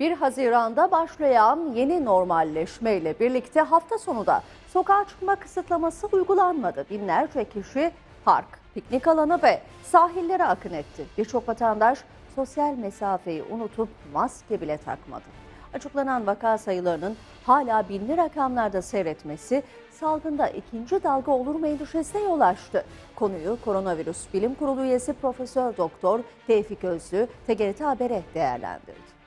1 Haziran'da başlayan yeni normalleşmeyle birlikte hafta sonu da sokağa çıkma kısıtlaması uygulanmadı. Binlerce kişi park, piknik alanı ve sahillere akın etti. Birçok vatandaş sosyal mesafeyi unutup maske bile takmadı. Açıklanan vaka sayılarının hala binli rakamlarda seyretmesi salgında ikinci dalga olur mu endişesine yol açtı. Konuyu Koronavirüs Bilim Kurulu üyesi Profesör Doktor Tevfik Özlü TGRT Haber'e değerlendirdi.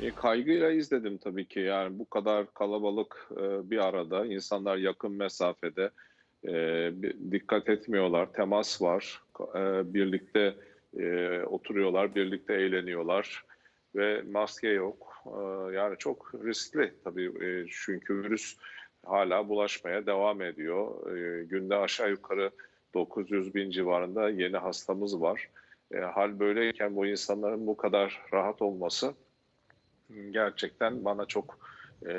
E, kaygıyla izledim tabii ki. Yani bu kadar kalabalık e, bir arada, insanlar yakın mesafede e, dikkat etmiyorlar, temas var, e, birlikte e, oturuyorlar, birlikte eğleniyorlar ve maske yok. E, yani çok riskli tabii e, çünkü virüs hala bulaşmaya devam ediyor. E, günde aşağı yukarı 900 bin civarında yeni hastamız var. E, hal böyleyken bu insanların bu kadar rahat olması gerçekten bana çok e,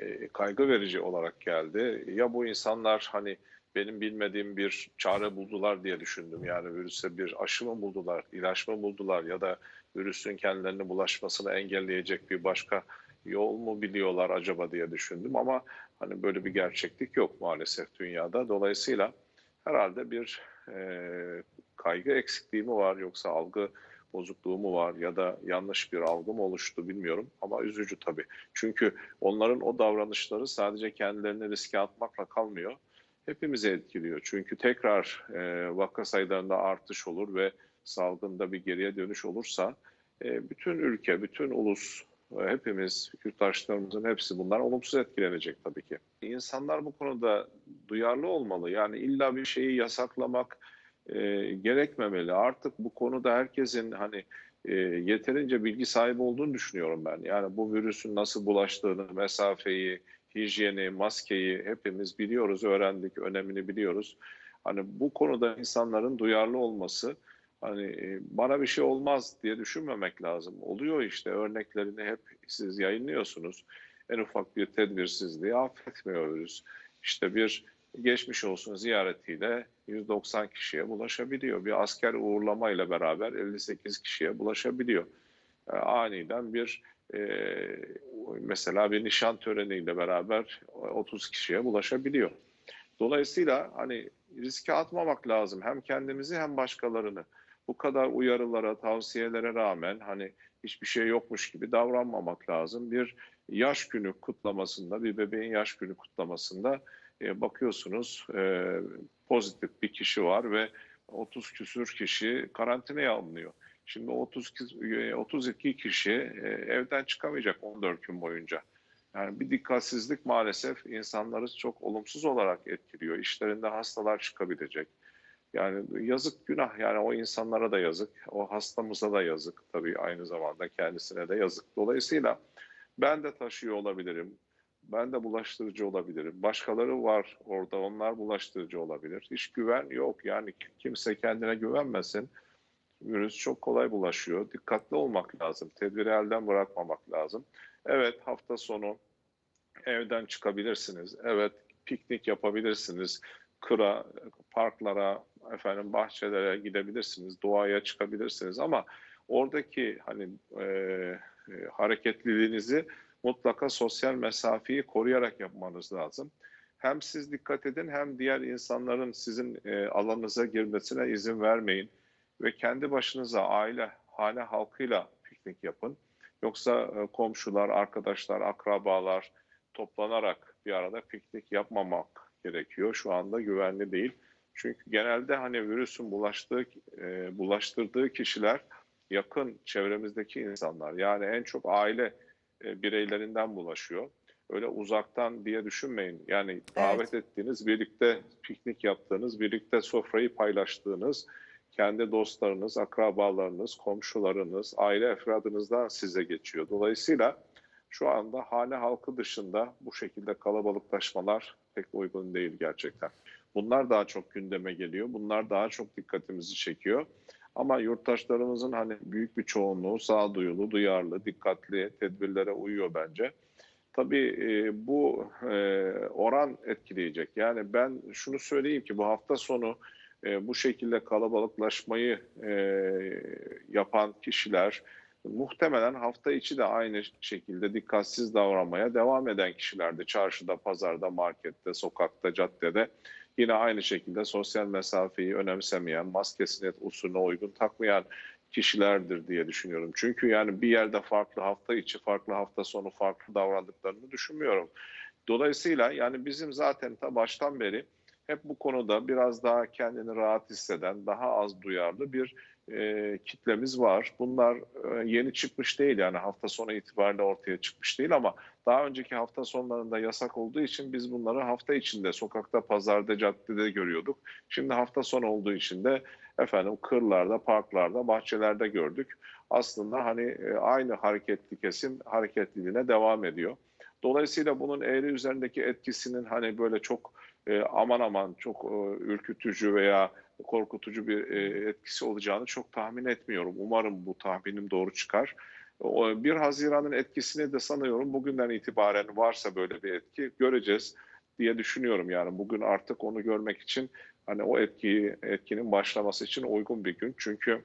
e, kaygı verici olarak geldi. Ya bu insanlar hani benim bilmediğim bir çare buldular diye düşündüm. Yani virüse bir aşı mı buldular, ilaç mı buldular ya da virüsün kendilerine bulaşmasını engelleyecek bir başka yol mu biliyorlar acaba diye düşündüm. Ama hani böyle bir gerçeklik yok maalesef dünyada. Dolayısıyla herhalde bir e, kaygı eksikliği mi var yoksa algı bozukluğu mu var ya da yanlış bir algı mı oluştu bilmiyorum ama üzücü tabii. Çünkü onların o davranışları sadece kendilerini riske atmakla kalmıyor. Hepimizi etkiliyor. Çünkü tekrar e, vaka sayılarında artış olur ve salgında bir geriye dönüş olursa e, bütün ülke, bütün ulus, e, hepimiz, yurttaşlarımızın hepsi bundan olumsuz etkilenecek tabii ki. İnsanlar bu konuda duyarlı olmalı. Yani illa bir şeyi yasaklamak, e, gerekmemeli. Artık bu konuda herkesin hani e, yeterince bilgi sahibi olduğunu düşünüyorum ben. Yani bu virüsün nasıl bulaştığını, mesafeyi, hijyeni, maskeyi hepimiz biliyoruz, öğrendik, önemini biliyoruz. Hani bu konuda insanların duyarlı olması, hani e, bana bir şey olmaz diye düşünmemek lazım. Oluyor işte örneklerini hep siz yayınlıyorsunuz. En ufak bir tedbirsizliği affetmiyor virüs. İşte bir geçmiş olsun ziyaretiyle 190 kişiye bulaşabiliyor. Bir asker uğurlamayla beraber 58 kişiye bulaşabiliyor. E, aniden bir e, mesela bir nişan töreniyle beraber 30 kişiye bulaşabiliyor. Dolayısıyla hani riske atmamak lazım hem kendimizi hem başkalarını. Bu kadar uyarılara, tavsiyelere rağmen hani hiçbir şey yokmuş gibi davranmamak lazım. Bir yaş günü kutlamasında, bir bebeğin yaş günü kutlamasında e, bakıyorsunuz e, pozitif bir kişi var ve 30 küsür kişi karantinaya alınıyor. Şimdi 30 kis- e, 32 kişi evden çıkamayacak 14 gün boyunca. Yani bir dikkatsizlik maalesef insanları çok olumsuz olarak etkiliyor. İşlerinde hastalar çıkabilecek. Yani yazık günah yani o insanlara da yazık, o hastamıza da yazık tabii aynı zamanda kendisine de yazık. Dolayısıyla ben de taşıyor olabilirim, ben de bulaştırıcı olabilirim. Başkaları var orada, onlar bulaştırıcı olabilir. Hiç güven yok. Yani kimse kendine güvenmesin. Virüs çok kolay bulaşıyor. Dikkatli olmak lazım. Tedbiri elden bırakmamak lazım. Evet hafta sonu evden çıkabilirsiniz. Evet piknik yapabilirsiniz. Kıra, parklara, efendim bahçelere gidebilirsiniz. Doğaya çıkabilirsiniz ama oradaki hani e, hareketliliğinizi mutlaka sosyal mesafeyi koruyarak yapmanız lazım. Hem siz dikkat edin hem diğer insanların sizin e, alanınıza girmesine izin vermeyin ve kendi başınıza aile, hane halkıyla piknik yapın. Yoksa e, komşular, arkadaşlar, akrabalar toplanarak bir arada piknik yapmamak gerekiyor. Şu anda güvenli değil. Çünkü genelde hani virüsün bulaştığı, e, bulaştırdığı kişiler yakın çevremizdeki insanlar. Yani en çok aile e, bireylerinden bulaşıyor. Öyle uzaktan diye düşünmeyin. Yani davet ettiğiniz, birlikte piknik yaptığınız, birlikte sofrayı paylaştığınız, kendi dostlarınız, akrabalarınız, komşularınız, aile efradınızdan size geçiyor. Dolayısıyla şu anda hane halkı dışında bu şekilde kalabalıklaşmalar pek uygun değil gerçekten. Bunlar daha çok gündeme geliyor. Bunlar daha çok dikkatimizi çekiyor. Ama yurttaşlarımızın hani büyük bir çoğunluğu sağduyulu, duyarlı, dikkatli tedbirlere uyuyor bence. Tabii e, bu e, oran etkileyecek. Yani ben şunu söyleyeyim ki bu hafta sonu e, bu şekilde kalabalıklaşmayı e, yapan kişiler muhtemelen hafta içi de aynı şekilde dikkatsiz davranmaya devam eden kişilerdi. Çarşıda, pazarda, markette, sokakta, caddede yine aynı şekilde sosyal mesafeyi önemsemeyen, maskesini usulüne uygun takmayan kişilerdir diye düşünüyorum. Çünkü yani bir yerde farklı hafta içi, farklı hafta sonu farklı davrandıklarını düşünmüyorum. Dolayısıyla yani bizim zaten ta baştan beri hep bu konuda biraz daha kendini rahat hisseden, daha az duyarlı bir e, kitlemiz var. Bunlar e, yeni çıkmış değil yani hafta sonu itibariyle ortaya çıkmış değil ama daha önceki hafta sonlarında yasak olduğu için biz bunları hafta içinde sokakta, pazarda, caddede görüyorduk. Şimdi hafta sonu olduğu için de efendim kırlarda, parklarda, bahçelerde gördük. Aslında hani e, aynı hareketli kesim hareketliliğine devam ediyor. Dolayısıyla bunun eğri üzerindeki etkisinin hani böyle çok e, aman aman çok e, ürkütücü veya korkutucu bir e, etkisi olacağını çok tahmin etmiyorum. Umarım bu tahminim doğru çıkar. O, 1 Haziran'ın etkisini de sanıyorum bugünden itibaren varsa böyle bir etki göreceğiz diye düşünüyorum. Yani bugün artık onu görmek için hani o etkiyi etkinin başlaması için uygun bir gün. Çünkü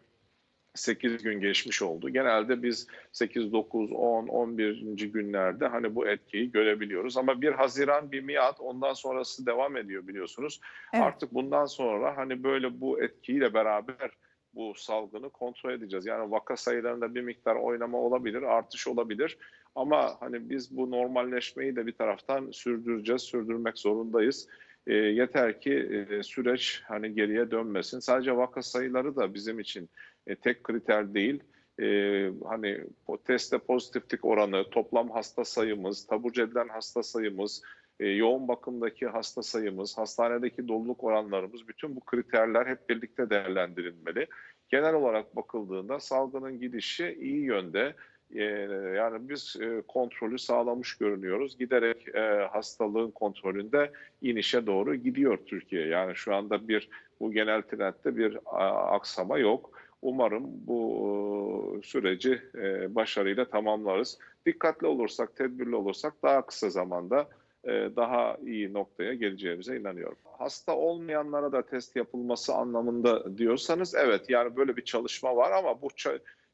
8 gün geçmiş oldu. Genelde biz 8, 9, 10, 11. günlerde hani bu etkiyi görebiliyoruz. Ama 1 Haziran bir miat ondan sonrası devam ediyor biliyorsunuz. Evet. Artık bundan sonra hani böyle bu etkiyle beraber bu salgını kontrol edeceğiz. Yani vaka sayılarında bir miktar oynama olabilir, artış olabilir. Ama hani biz bu normalleşmeyi de bir taraftan sürdüreceğiz, sürdürmek zorundayız. E, yeter ki e, süreç hani geriye dönmesin. Sadece vaka sayıları da bizim için e, tek kriter değil. E, hani o testte pozitiflik oranı, toplam hasta sayımız, taburcu edilen hasta sayımız, e, yoğun bakımdaki hasta sayımız, hastanedeki doluluk oranlarımız, bütün bu kriterler hep birlikte değerlendirilmeli. Genel olarak bakıldığında salgının gidişi iyi yönde. E, yani biz e, kontrolü sağlamış görünüyoruz. Giderek e, hastalığın kontrolünde inişe doğru gidiyor Türkiye. Yani şu anda bir bu genel trendde bir aksama yok. Umarım bu e, süreci e, başarıyla tamamlarız. Dikkatli olursak, tedbirli olursak daha kısa zamanda e, daha iyi noktaya geleceğimize inanıyorum. Hasta olmayanlara da test yapılması anlamında diyorsanız evet yani böyle bir çalışma var ama bu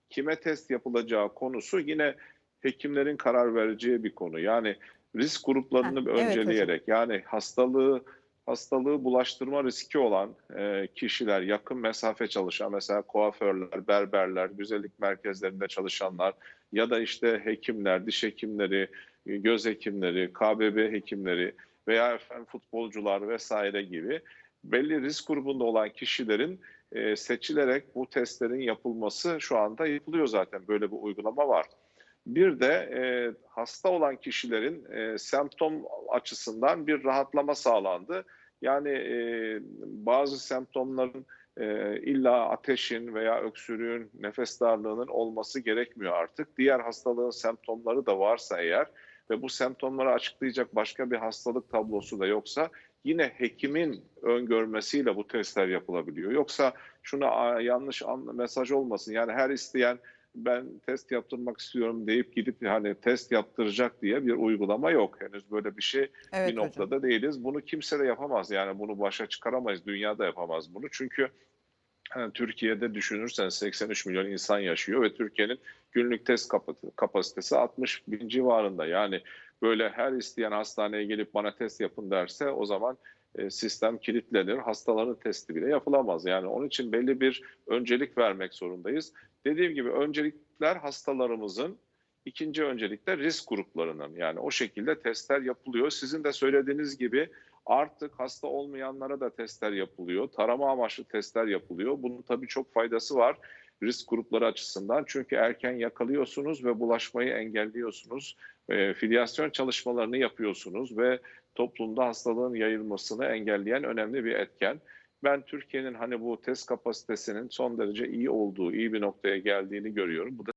kime test yapılacağı konusu yine hekimlerin karar vereceği bir konu. Yani risk gruplarını Ha, evet hocam. önceleyerek yani hastalığı hastalığı bulaştırma riski olan e, kişiler, yakın mesafe çalışan mesela kuaförler, berberler, güzellik merkezlerinde çalışanlar ya da işte hekimler, diş hekimleri, e, göz hekimleri, KBB hekimleri veya efendim futbolcular vesaire gibi belli risk grubunda olan kişilerin e, seçilerek bu testlerin yapılması şu anda yapılıyor zaten böyle bir uygulama var. Bir de e, hasta olan kişilerin e, semptom açısından bir rahatlama sağlandı. Yani e, bazı semptomların e, illa ateşin veya öksürüğün, nefes darlığının olması gerekmiyor artık. Diğer hastalığın semptomları da varsa eğer ve bu semptomları açıklayacak başka bir hastalık tablosu da yoksa yine hekimin öngörmesiyle bu testler yapılabiliyor. Yoksa şuna yanlış an, mesaj olmasın. Yani her isteyen ben test yaptırmak istiyorum deyip gidip hani test yaptıracak diye bir uygulama yok. Henüz böyle bir şey Evet bir hocam. noktada değiliz. Bunu kimse de yapamaz. Yani bunu başa çıkaramayız. Dünya da yapamaz bunu. Çünkü hani Türkiye'de düşünürsen 83 milyon insan yaşıyor ve Türkiye'nin günlük test kapasitesi- kapasitesi 60 bin civarında. Yani böyle her isteyen hastaneye gelip bana test yapın derse o zaman e, sistem kilitlenir. Hastaların testi bile yapılamaz. Yani onun için belli bir öncelik vermek zorundayız. Dediğim gibi öncelikler hastalarımızın, ikinci öncelikler risk gruplarının. Yani o şekilde testler yapılıyor. Sizin de söylediğiniz gibi artık hasta olmayanlara da testler yapılıyor. Tarama amaçlı testler yapılıyor. Bunun tabii çok faydası var risk grupları açısından. Çünkü erken yakalıyorsunuz ve bulaşmayı engelliyorsunuz. E, filyasyon çalışmalarını yapıyorsunuz ve toplumda hastalığın yayılmasını engelleyen önemli bir etken. Ben Türkiye'nin hani bu test kapasitesinin son derece iyi olduğu, iyi bir noktaya geldiğini görüyorum. Bu da